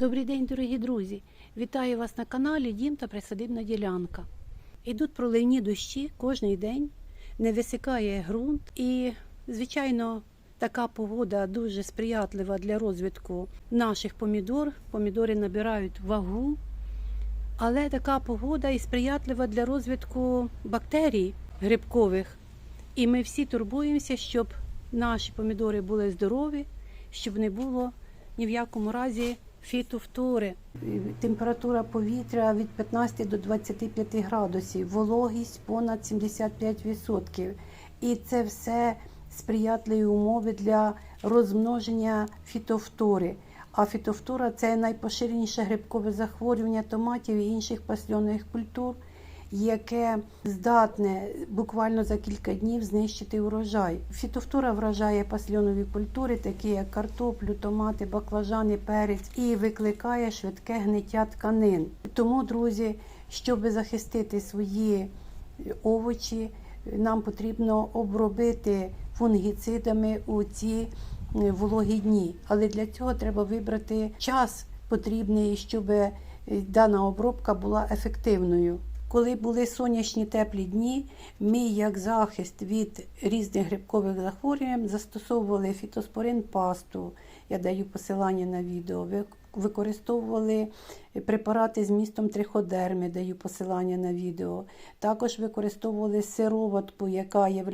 Добрий день, дорогі друзі! Вітаю вас на каналі Дім та Присадибна ділянка. Ідуть проливні дощі кожен день, не висикає ґрунт і, звичайно, така погода дуже сприятлива для розвитку наших помідор. Помідори набирають вагу, але така погода і сприятлива для розвитку бактерій грибкових. І ми всі турбуємося, щоб наші помідори були здорові, щоб не було ні в якому разі фітофтори. Температура повітря від 15 до 25 градусів, вологість понад 75%. І це все сприятливі умови для розмноження фітофтори. А фітофтора це найпоширеніше грибкове захворювання томатів і інших пасльонних культур, яке здатне буквально за кілька днів знищити урожай. Фітофтора вражає пасльонові культури, такі як картоплю, томати, баклажани, перець, і викликає швидке гниття тканин. Тому, друзі, щоб захистити свої овочі, нам потрібно обробити фунгіцидами у ці вологі дні. Але для цього треба вибрати час потрібний, щоб дана обробка була ефективною. Коли були сонячні теплі дні, ми, як захист від різних грибкових захворювань, застосовували фітоспорин пасту. Я даю посилання на відео. Використовували препарати з містом триходерми, даю посилання на відео. Також використовували сироватку, яка є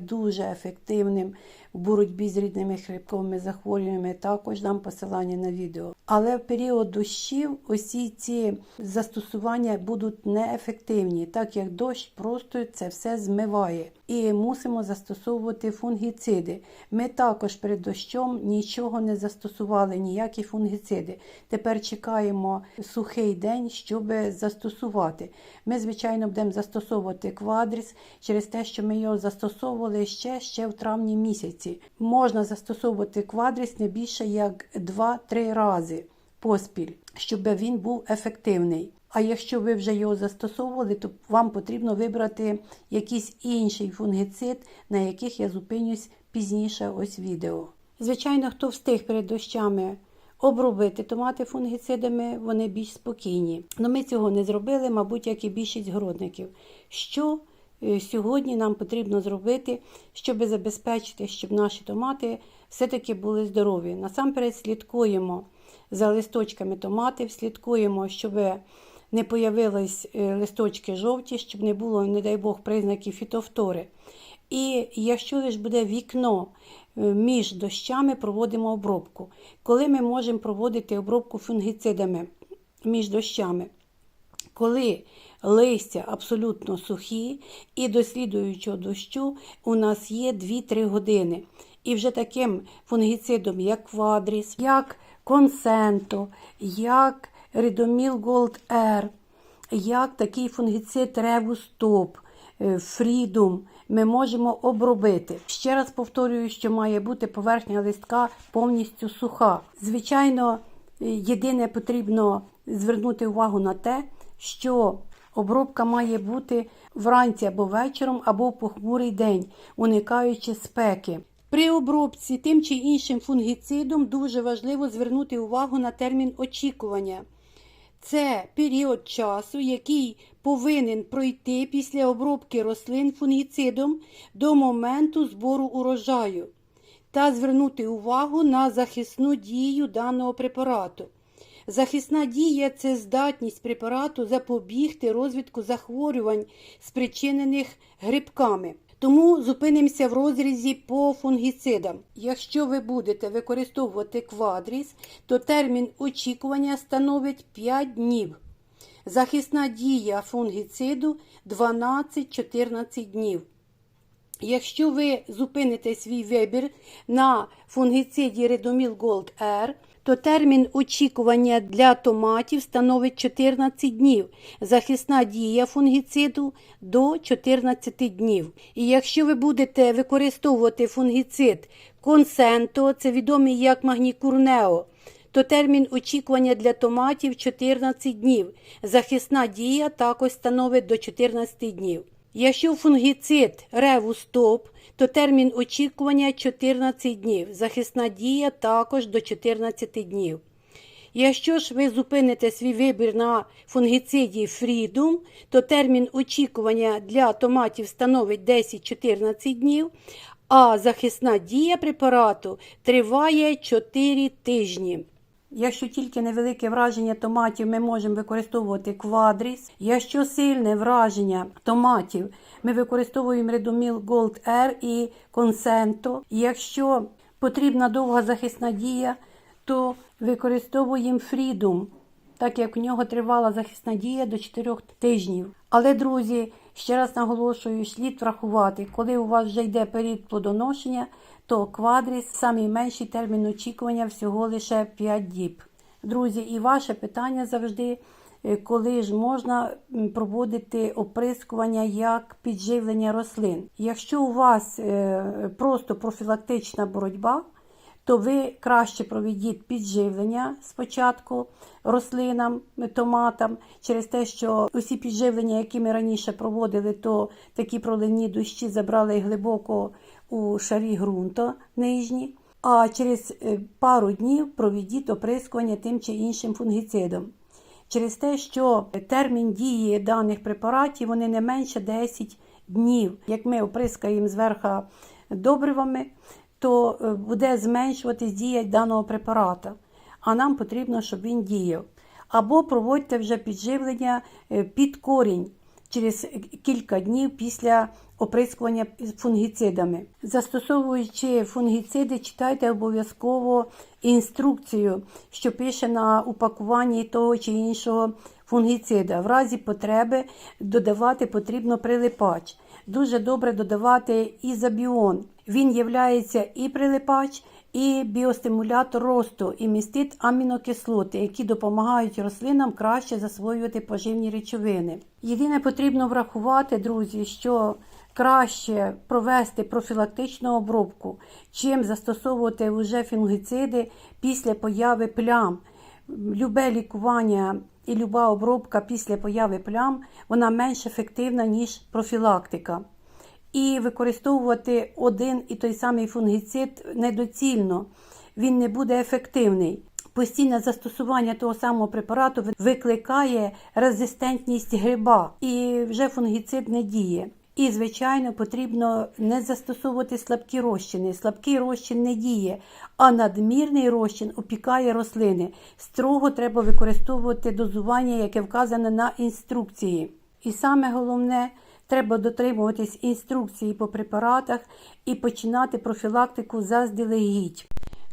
дуже ефективним в боротьбі з рідними хребковими захворюваннями. Також дам посилання на відео. Але в період дощів усі ці застосування будуть неефективні, так як дощ просто це все змиває. І мусимо застосовувати фунгіциди. Ми також перед дощом нічого не застосували, ніякі фунгіциди. Тепер чекаємо сухий день, щоб застосувати. Ми, звичайно, будемо застосовувати квадріс через те, що ми його застосовували ще ще в травні місяці. Можна застосовувати квадріс не більше як 2-3 рази поспіль, щоб він був ефективний. А якщо ви вже його застосовували, то вам потрібно вибрати якийсь інший фунгіцид, на яких я зупинюсь пізніше ось відео. Звичайно, хто встиг перед дощами обробити томати фунгіцидами, вони більш спокійні. Але ми цього не зробили, мабуть, як і більшість городників. Що сьогодні нам потрібно зробити, щоб забезпечити, щоб наші томати все-таки були здорові? Насамперед слідкуємо за листочками томатів, слідкуємо, щоб не появились листочки жовті, щоб не було, не дай Бог, признаків фітофтори. І якщо лише буде вікно між дощами, проводимо обробку. Коли ми можемо проводити обробку фунгіцидами між дощами? Коли листя абсолютно сухі і до дощу у нас є 2-3 години. І вже таким фунгіцидом, як квадріс, як консенто, як Ридоміл Голд Р, як такий фунгіцид Ревустоп, Фрідум, ми можемо обробити. Ще раз повторюю, що має бути поверхня листка повністю суха. Звичайно, єдине потрібно звернути увагу на те, що обробка має бути вранці або вечором, або в похмурий день, уникаючи спеки. При обробці тим чи іншим фунгіцидом дуже важливо звернути увагу на термін очікування. Це період часу, який повинен пройти після обробки рослин фунгіцидом до моменту збору урожаю та звернути увагу на захисну дію даного препарату. Захисна дія це здатність препарату запобігти розвитку захворювань, спричинених грибками. Тому зупинимося в розрізі по фунгіцидам. Якщо ви будете використовувати квадріс, то термін очікування становить 5 днів. Захисна дія фунгіциду 12-14 днів. Якщо ви зупините свій вибір на фунгіциді Redomil Gold R, то термін очікування для томатів становить 14 днів. Захисна дія фунгіциду до 14 днів. І якщо ви будете використовувати фунгіцид консенто, це відомий як магнікурнео, то термін очікування для томатів 14 днів. Захисна дія також становить до 14 днів. Якщо фунгіцид ревустоп, то термін очікування 14 днів. Захисна дія також до 14 днів. Якщо ж ви зупините свій вибір на фунгіциді Freedom, то термін очікування для томатів становить 10-14 днів, а захисна дія препарату триває 4 тижні. Якщо тільки невелике враження томатів, ми можемо використовувати квадріс. Якщо сильне враження томатів, ми використовуємо Redomil Gold R і Consento. Якщо потрібна довга захисна дія, то використовуємо Freedom, так як в нього тривала захисна дія до 4 тижнів. Але, друзі, ще раз наголошую, слід врахувати, коли у вас вже йде період плодоношення, то квадріс самий менший термін очікування всього лише 5 діб. Друзі, і ваше питання завжди, е, коли ж можна проводити оприскування як підживлення рослин. Якщо у вас е, просто профілактична боротьба, то ви краще проведіть підживлення спочатку рослинам, томатам, через те, що усі підживлення, які ми раніше проводили, то такі проливні дощі забрали глибоко у шарі ґрунту нижні. А через е, пару днів проведіть оприскування тим чи іншим фунгіцидом. Через те, що термін дії даних препаратів вони не менше 10 днів. Як ми оприскаємо зверху добривами, то е, буде зменшуватись дія даного препарата. А нам потрібно, щоб він діяв. Або проводьте вже підживлення е, під корінь через кілька днів після оприскування фунгіцидами. Застосовуючи фунгіциди, читайте обов'язково інструкцію, що пише на упакуванні того чи іншого фунгіцида. В разі потреби додавати потрібно прилипач. Дуже добре додавати ізобіон. Він є і прилипач, і біостимулятор росту, і містить амінокислоти, які допомагають рослинам краще засвоювати поживні речовини. Єдине потрібно врахувати, друзі, що краще провести профілактичну обробку, чим застосовувати вже фунгіциди після появи плям. Любе лікування і люба обробка після появи плям вона менш ефективна, ніж профілактика. І використовувати один і той самий фунгіцид недоцільно, він не буде ефективний. Постійне застосування того самого препарату викликає резистентність гриба, і вже фунгіцид не діє. І, звичайно, потрібно не застосовувати слабкі розчини. Слабкий розчин не діє, а надмірний розчин опікає рослини. Строго треба використовувати дозування, яке вказане на інструкції. І саме головне, треба дотримуватись інструкції по препаратах і починати профілактику заздалегідь.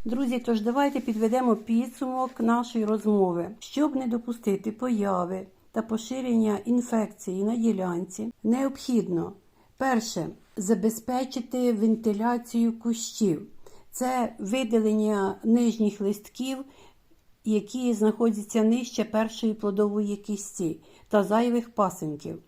Друзі, тож давайте підведемо підсумок нашої розмови, щоб не допустити появи та поширення інфекції на ділянці, необхідно перше забезпечити вентиляцію кущів. Це видалення нижніх листків, які знаходяться нижче першої плодової кісті та зайвих пасинків.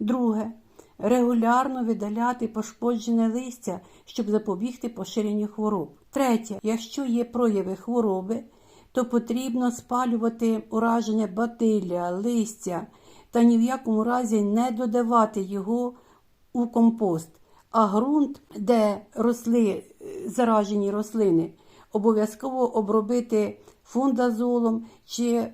Друге регулярно видаляти пошкоджене листя, щоб запобігти поширенню хвороб. Третє, якщо є прояви хвороби, то потрібно спалювати ураження батилля, листя та ні в якому разі не додавати його у компост. А ґрунт, де росли заражені рослини, обов'язково обробити фундазолом чи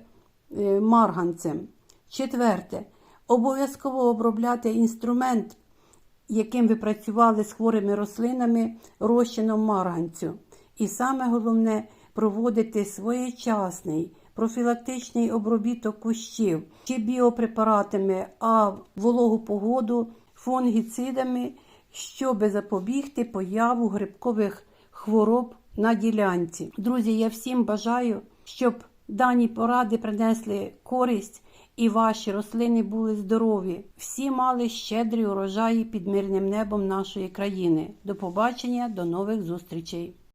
е, марганцем. Четверте, обов'язково обробляти інструмент, яким ви працювали з хворими рослинами розчином марганцю. І саме головне проводити своєчасний профілактичний обробіток кущів чи біопрепаратами, а вологу погоду фунгіцидами, щоб запобігти появу грибкових хвороб на ділянці. Друзі, я всім бажаю, щоб дані поради принесли користь і ваші рослини були здорові. Всі мали щедрі урожаї під мирним небом нашої країни. До побачення, до нових зустрічей!